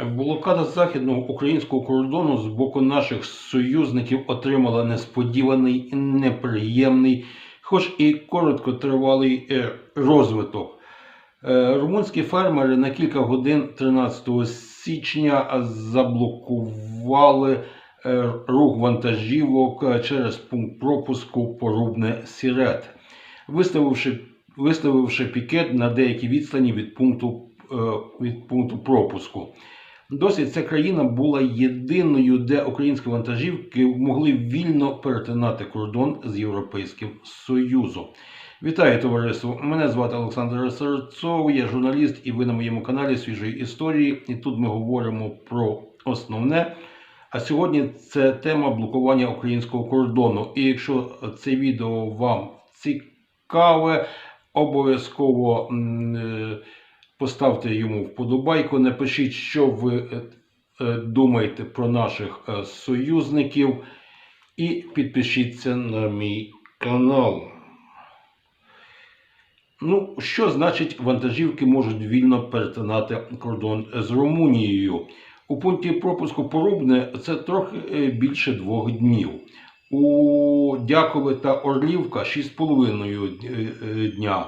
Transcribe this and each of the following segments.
Блокада західного українського кордону з боку наших союзників отримала несподіваний, неприємний, хоч і короткотривалий е, розвиток. Е, Румунські фермери на кілька годин 13 січня заблокували е, рух вантажівок через пункт пропуску Порубне Сірет, виставивши, виставивши пікет на деякій відстані від пункту, від пункту пропуску. Досі ця країна була єдиною, де українські вантажівки могли вільно перетинати кордон з Європейським Союзом. Вітаю товариство! Мене звати Олександр Серцов, я журналіст, і ви на моєму каналі свіжої історії. І тут ми говоримо про основне. А сьогодні це тема блокування українського кордону. І якщо це відео вам цікаве, обов'язково е, поставте йому вподобайку, напишіть, що ви е, е, думаєте про наших е, союзників, і підпишіться на мій канал. Ну, що значить вантажівки можуть вільно перетинати кордон з Румунією? У пункті пропуску Порубне це трохи більше двох днів. У Дякове та Орлівка 6,5 е, е, дня.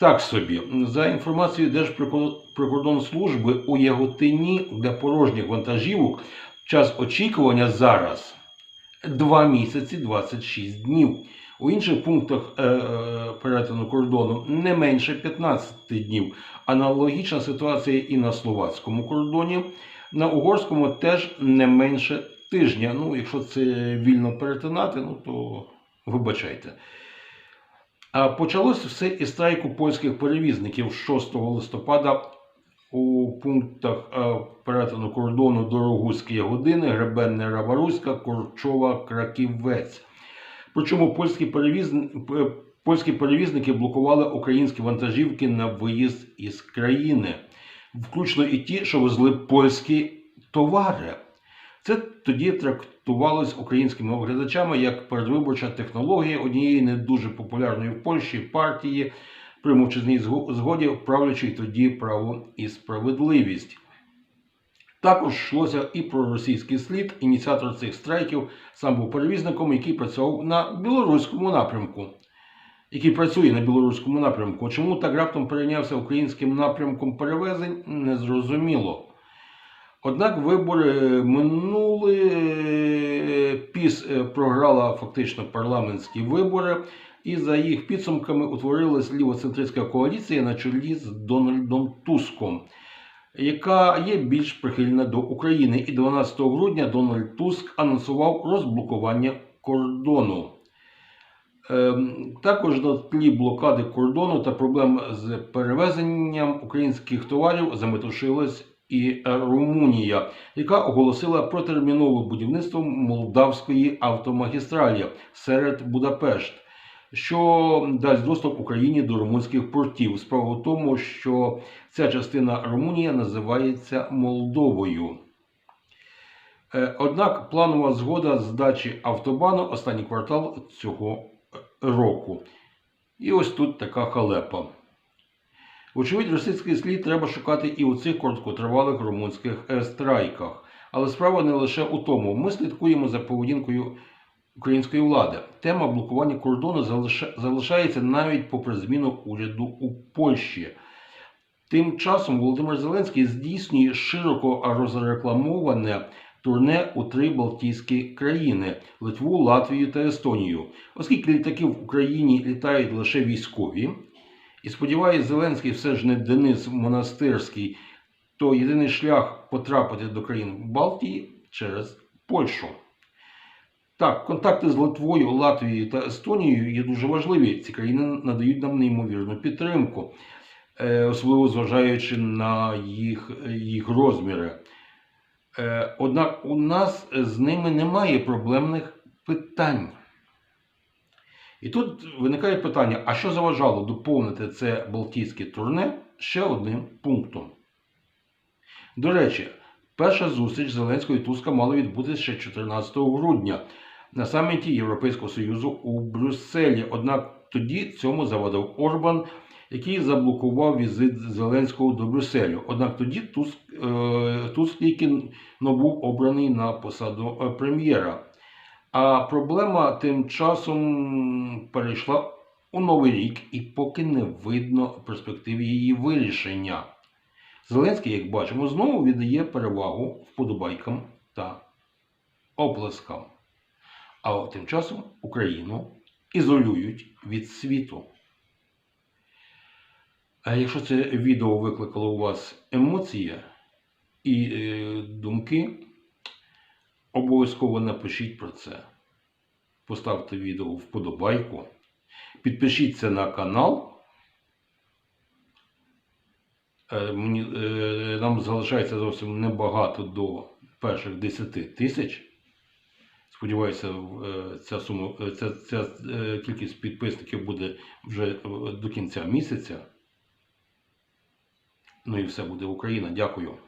Так собі, за інформацією Держприкордонслужби у Яготині для порожніх вантажівок час очікування зараз 2 місяці 26 днів. У інших пунктах е, е, перетину кордону не менше 15 днів. Аналогічна ситуація і на словацькому кордоні. На угорському теж не менше тижня. Ну, якщо це вільно перетинати, ну то вибачайте. Почалося все із страйку польських перевізників 6 листопада у пунктах е, перетину кордону Дорогуські години, Гребенне Раваруська, Корчова, Краківець. Причому польські, перевізн... польські перевізники блокували українські вантажівки на виїзд із країни, включно і ті, що везли польські товари. Це тоді трактувалось українськими оглядачами як передвиборча технологія однієї не дуже популярної в Польщі партії при мовчазній згоді, правлячої тоді право і справедливість. Також йшлося і про російський слід. Ініціатор цих страйків сам був перевізником, який працював на білоруському напрямку. Який працює на білоруському напрямку. Чому так раптом перейнявся українським напрямком перевезень, незрозуміло. Однак вибори минули, ПІС е, програла фактично парламентські вибори, і за їх підсумками утворилась лівоцентристська коаліція на чолі з Дональдом Туском яка є більш прихильна до України. І 12 грудня Дональд Туск анонсував розблокування кордону. Ем, Також на тлі блокади кордону та проблем з перевезенням українських товарів заметушилась і Румунія, яка оголосила про термінове будівництво молдавської автомагістралі серед Будапешт, що дасть доступ Україні до румунських портів. Справа в тому, що ця частина Румунії називається Молдовою. Е, Однак планова згода здачі автобану останній квартал цього року. І ось тут така халепа. Вочевидь, російський слід треба шукати і у цих короткотривалих румунських страйках. Але справа не лише у тому. Ми слідкуємо за поведінкою української влади. Тема блокування кордону залишається навіть попри зміну уряду у Польщі. Тим часом Володимир Зеленський здійснює широко розрекламоване турне у три Балтійські країни Литву, Латвію та Естонію. Оскільки літаки в Україні літають лише військові, і сподіваюся, Зеленський все ж не Денис Монастирський, то єдиний шлях потрапити до країн Балтії через Польщу. Так, контакти з Литвою, Латвією та Естонією є дуже важливі. Ці країни надають нам неймовірну підтримку, е, особливо зважаючи на їх, їх розміри. Е, Однак у нас з ними немає проблемних питань. І тут виникає питання: а що заважало доповнити це Балтійське турне ще одним пунктом? До речі, перша зустріч Зеленського і Туска мала відбутися ще 14 грудня на саміті Європейського Союзу у Брюсселі. Однак тоді цьому завадив Орбан, який заблокував візит Зеленського до Брюсселю. Однак тоді Туск, е, Туск тільки був обраний на посаду е, прем'єра. А проблема тим часом перейшла у новий рік, і поки не видно перспектив її вирішення. Зеленський, як бачимо, знову віддає перевагу вподобайкам та оплескам. А тим часом Україну ізолюють від світу. А якщо це відео викликало у вас емоції і е, думки, обов'язково напишіть про це. Поставте відео вподобайку, підпишіться на канал. Е, е, нам залишається зовсім небагато до перших 10 тисяч. Сподіваюся, е, ця сума, ця, ця кількість підписників буде вже до кінця місяця. Ну і все буде Україна. Дякую.